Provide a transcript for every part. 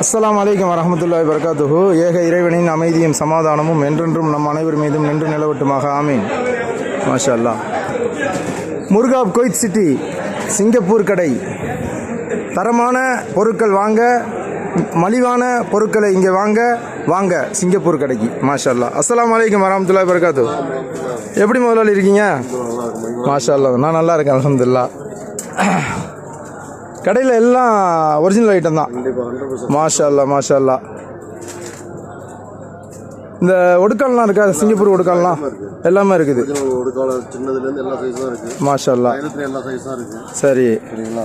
அஸ்லாம் வலைக்கம் வரமத்துல்லாய் வபரகாத்துஹு. ஏக இறைவனின் அமைதியும் சமாதானமும் என்றென்றும் நம் அனைவர் மீதும் நின்று நிலவட்டுமாக. ஆமீன். மாஷா அல்லா முருகாப் கொய்த் சிட்டி சிங்கப்பூர் கடை. தரமான பொருட்கள் வாங்க மலிவான பொருட்களை இங்கே வாங்க வாங்க சிங்கப்பூர் கடைக்கு. மாஷா அல்லா அஸ்லாம் அலைக்கும் வரமத்துல்லாய் வரகாத்து எப்படி முதலாளி இருக்கீங்க? மாஷா அல்லா நான் நல்லா இருக்கேன் அலமதுல்லா கடையில் எல்லாம் ஒரிஜினல் ஐட்டம் தான். மாஷா அல்லா மாஷா அல்லா இந்த ஒடுக்கால்லாம் இருக்கா? சிங்கப்பூர் ஒடுக்கால்லாம் எல்லாமே இருக்குது. ஒரு கால சின்னதுலேருந்து எல்லா சைஸும் இருக்கு. மாஷா அல்லா தைலத்துல எல்லா சைஸும் இருக்கு. சரி. சரிங்களா?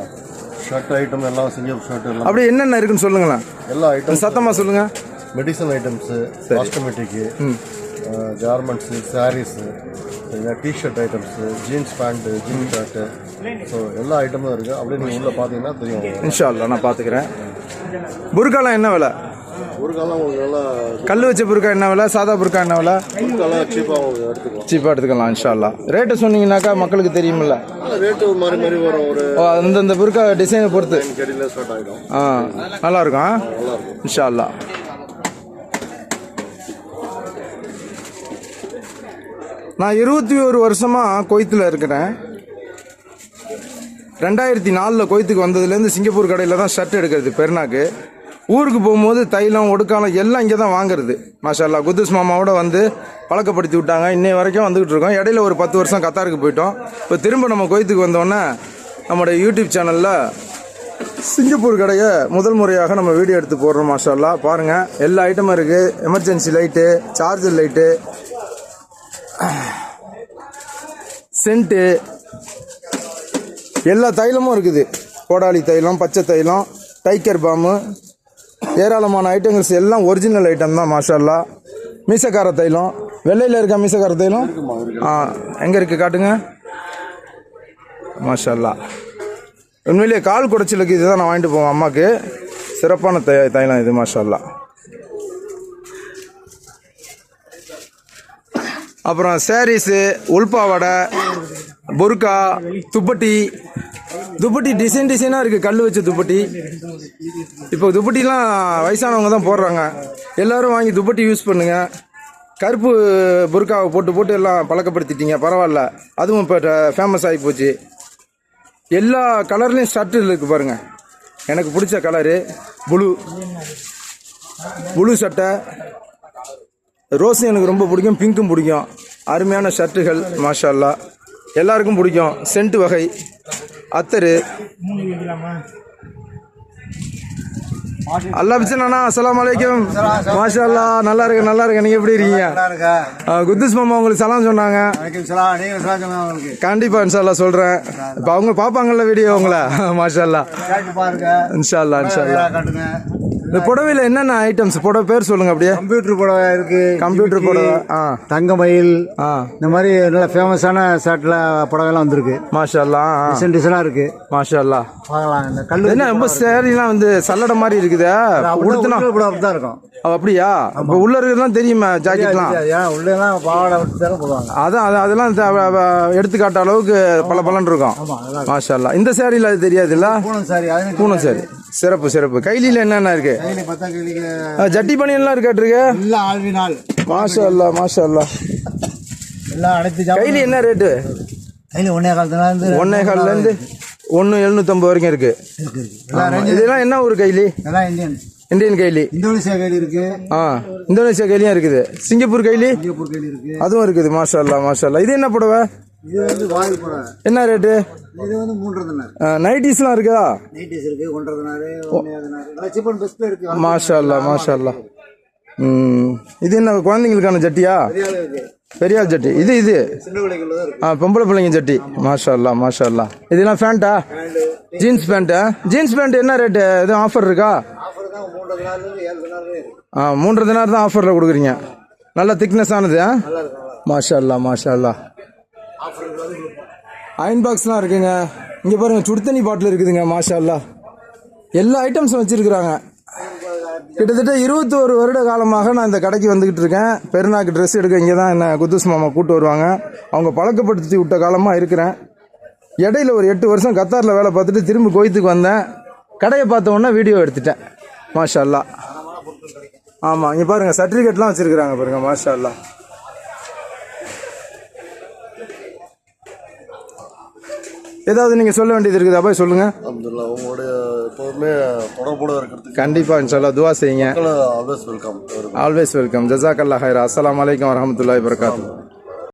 ஷர்ட் ஐட்டம் எல்லாம் சிங்கப்பூர் ஷர்ட் எல்லாம். அப்படி என்னென்ன இருக்குன்னு சொல்லுங்களேன். எல்லா ஐட்டம் சத்தமாக சொல்லுங்க. Medicine items cosmetic garments sarees t-shirt items jeans pant jeans shirt so எல்லா ஐட்டமும் இருக்குது அப்படியே நீங்கள் உள்ளே பார்த்தீங்கன்னா தெரியும். இன்ஷா அல்லா நான் பார்த்துக்கிறேன் புர்காலாம் என்ன விலை? உங்களுக்கு நல்லா கல் வச்ச புர்கா என்ன விலை? சாதா புர்கா என்ன விலை? சீப்பாக உங்களுக்கு எடுத்துக்கலாம். சீப்பாக எடுத்துக்கலாம் இன்ஷா அல்லா ரேட்டு சொன்னீங்கன்னாக்கா மக்களுக்கு தெரியுமில்ல ரேட்டு வரும். ஒரு அந்தந்த புர்கா டிசைனை பொறுத்து. ஆ நல்லா இருக்கும் ஆ? இன்ஷா அல்லா நான் இருபத்தி ஒரு வருஷமாக கொய்த்தில் இருக்கிறேன். ரெண்டாயிரத்தி நாலில் கொய்த்துக்கு வந்ததுலேருந்து சிங்கப்பூர் கடையில் தான் ஷர்ட் எடுக்கிறது பெருநாக்கு ஊருக்கு போகும்போது தைலம் ஒடுக்காலம் எல்லாம் இங்கே தான் வாங்குறது. மாஷால்லா குத்துஸ் மாமாவோட வந்து பழக்கப்படுத்தி விட்டாங்க. இன்னை வரைக்கும் வந்துக்கிட்டு இருக்கோம். இடையில ஒரு பத்து வருஷம் கத்தாருக்கு போயிட்டோம். இப்போ திரும்ப நம்ம கொய்த்துக்கு வந்தோடனே நம்மளோட யூடியூப் சேனலில் சிங்கப்பூர் கடையை முதல் முறையாக நம்ம வீடியோ எடுத்து போடுறோம் மாஷால்லா பாருங்கள் எல்லா ஐட்டமும் இருக்குது emergency light charger light scent எல்லா தைலமும் இருக்குது. கோடாலி தைலம் பச்சை தைலம் டைக்கர் பாமு ஏராளமான ஐட்டங்கள்ஸ் எல்லாம் ஒரிஜினல் ஐட்டம் தான் மாஷால்லா மீசக்கார தைலம் வெள்ளையில் இருக்க மீசக்கார தைலம்? ஆ எங்கே இருக்குது காட்டுங்க? மாஷால்லா உண்மையிலேயே கால் குடைச்சலுக்கு இதுதான் நான் வாங்கிட்டு போவேன் அம்மாவுக்கு சிறப்பான தை தைலம் இது மாஷால்லா அப்புறம் சாரீஸு உள்பாவடை பொருக்கா துப்பட்டி. துப்பட்டி டிசைன் டிசைனாக இருக்குது கல் வச்ச துப்பட்டி. இப்போ துப்பட்டிலாம் வயசானவங்க தான் போடுறாங்க. எல்லோரும் வாங்கி துப்பட்டி யூஸ் பண்ணுங்கள் கருப்பு பொருக்காவை போட்டு போட்டு எல்லாம் பழக்கப்படுத்திட்டீங்க. பரவாயில்ல. அதுவும் இப்போ ஃபேமஸ் ஆகி போச்சு. எல்லா கலர்லேயும் ஷர்ட்டு இருக்குது பாருங்கள் எனக்கு பிடிச்ச கலரு ப்ளூ ப்ளூ சட்டை ரோஸு எனக்கு ரொம்ப பிடிக்கும் பிங்க்கும் பிடிக்கும். அருமையான ஷர்ட்டுகள் மாஷா அல்லா எல்லாருக்கும் பிடிக்கும். சென்ட் வகை அத்தரு. அல்லா பிச்சனா அஸ்ஸலாமு அலைக்கும். மாஷா அல்லா நல்லா இருக்கு நல்லா இருக்கு. நீங்க எப்படி இருக்கீங்க? குத்துஸ் மாமா உங்களுக்கு சலாம் சொன்னாங்க. கண்டிப்பா இன்ஷால்லா சொல்றேன். இப்போ அவங்க பார்ப்பாங்கல்ல வீடியோ உங்களை? மாஷா அல்லா இன்ஷா அல்லா இன்ஷா அல்லா இந்த புடவையில் என்னென்ன ஐட்டம்ஸ் புடவை பேர் சொல்லுங்க அப்படியே. கம்ப்யூட்டர் புடவை இருக்கு. கம்ப்யூட்டர் புடவை ஆ. தங்கமயில் ஆ. இந்த மாதிரி நல்ல ஃபேமஸான ஷர்ட்ல புடவைலாம் வந்திருக்கு. மாஷா அல்லா ஆ. டிசைன் டிசைனாக இருக்கு. மாஷா அல்லா பார்க்கலாம் இந்த கல்லு என்ன ரொம்ப சேரீலாம் வந்து சல்லடை மாதிரி இருக்குதா? உடுத்துனா புடவை தான் இருக்கும். அப்படியா? இப்போ உள்ள இருக்கிறதுலாம் தெரியுமா ஜாக்கெட்லாம். ஏன் உள்ளெல்லாம் பாவாடை போடுவாங்க. அதான் அது அதெல்லாம் எடுத்துக்காட்ட அளவுக்கு பல பலன் இருக்கும். ஆமா அதெல்லாம் மாஷா அல்லா இந்த சேரீல அது தெரியாதுல்ல? பூனம் சாரி பூனம் சாரி. சிறப்பு சிறப்பு. கைலியில் என்னென்ன இருக்கு? ஜட்டி பனியெல்லாம் இருக்காட்டுருக்கு எல்லாம் ஆழ்வினால் மாஷா அல்லா மாஷா அல்லா எல்லாம் அனைத்து ஜாமான் கைலி என்ன ரேட்டு? ஒன்னே காலத்துல இருந்து ஒன்னே கால்ல இருந்து ஒன்று எழுநூத்தம்பது வரைக்கும் இருக்கு. இதெல்லாம் என்ன ஒரு கைலி? இந்தியன். இந்தியன் கைலி. இந்தோனேசியா கையில் இருக்கு. ஆ இந்தோனேஷியா கைலியும் இருக்குது. சிங்கப்பூர் கைலி? சிங்கப்பூர் கையில் இருக்கு. அதுவும் இருக்குது மாஷா அல்லா மாஷா அல்லா இது என்ன புடவை? இது வந்து என்ன ரேட்டு இது வந்து மூன்று தினார் நைட்டிஸ்லாம் இருக்குதா? நைட்டிஸ் இருக்கு ஒன்றரை தினாரு ஒன்னே தினாரு எல்லாம் சீப் அண்ட் பெஸ்ட்ல இருக்கு. மாஷா அல்லா மாஷா அல்லா ம். இது என்ன குழந்தைங்களுக்கான ஜட்டியா? பெரிய ஆளு இருக்கு பெரியாள் ஜட்டி. இது இது? ஆ பொம்பளை பிள்ளைங்க ஜட்டி. மாஷா அல்லா மாஷா அல்லா இதெல்லாம் ஃபேண்ட்டா ஜீன்ஸ் பேண்ட்டா? ஜீன்ஸ் பேண்ட் என்ன ரேட்டு எதுவும் ஆஃபர் இருக்கா? ஆ மூன்றரை தினார் தான் ஆஃபரில் கொடுக்குறீங்க. நல்ல திக்னஸ் ஆனது மாஷா அல்லா மாஷா அல்லா அயன் பாக்ஸ்லாம் இருக்குங்க. இங்கே பாருங்க சுடுதண்ணி பாட்டில் இருக்குதுங்க மாஷால்லா எல்லா ஐட்டம்ஸும் வச்சுருக்குறாங்க. கிட்டத்தட்ட இருபத்தோரு வருட காலமாக நான் இந்த கடைக்கு வந்துக்கிட்டு இருக்கேன். பெருநாக்கு ட்ரெஸ் எடுக்க இங்கே தான் என்ன குத்துஸ் மாமா கூட்டு வருவாங்க. அவங்க பழக்கப்படுத்தி விட்ட காலமாக இருக்கிறேன். இடையில ஒரு எட்டு வருஷம் கத்தாரில் வேலை பார்த்துட்டு திரும்பி கோயத்துக்கு வந்தேன். கடையை பார்த்த உடனே வீடியோ எடுத்துட்டேன் மாஷா அல்லா ஆமாம் இங்கே பாருங்க சர்டிஃபிகேட்லாம் வச்சுருக்குறாங்க பாருங்கள் மாஷா அல்லா ஏதாவது நீங்கள் சொல்ல வேண்டியது இருக்குது? அப்போ சொல்லுங்கள் அப்துல்லா உங்களுடைய எப்போதுமே தொடர்போட இருக்கிறதுக்கு கண்டிப்பாக இன்ஷால்லா துவா செய்யுங்க. ஆல்வேஸ் வெல்கம் ஆல்வேஸ் வெல்கம் ஜசாக் அல்லா ஹைரா அஸ்ஸலாமு அலைக்கும் வரஹமத்துல்லாஹி வரகாத்து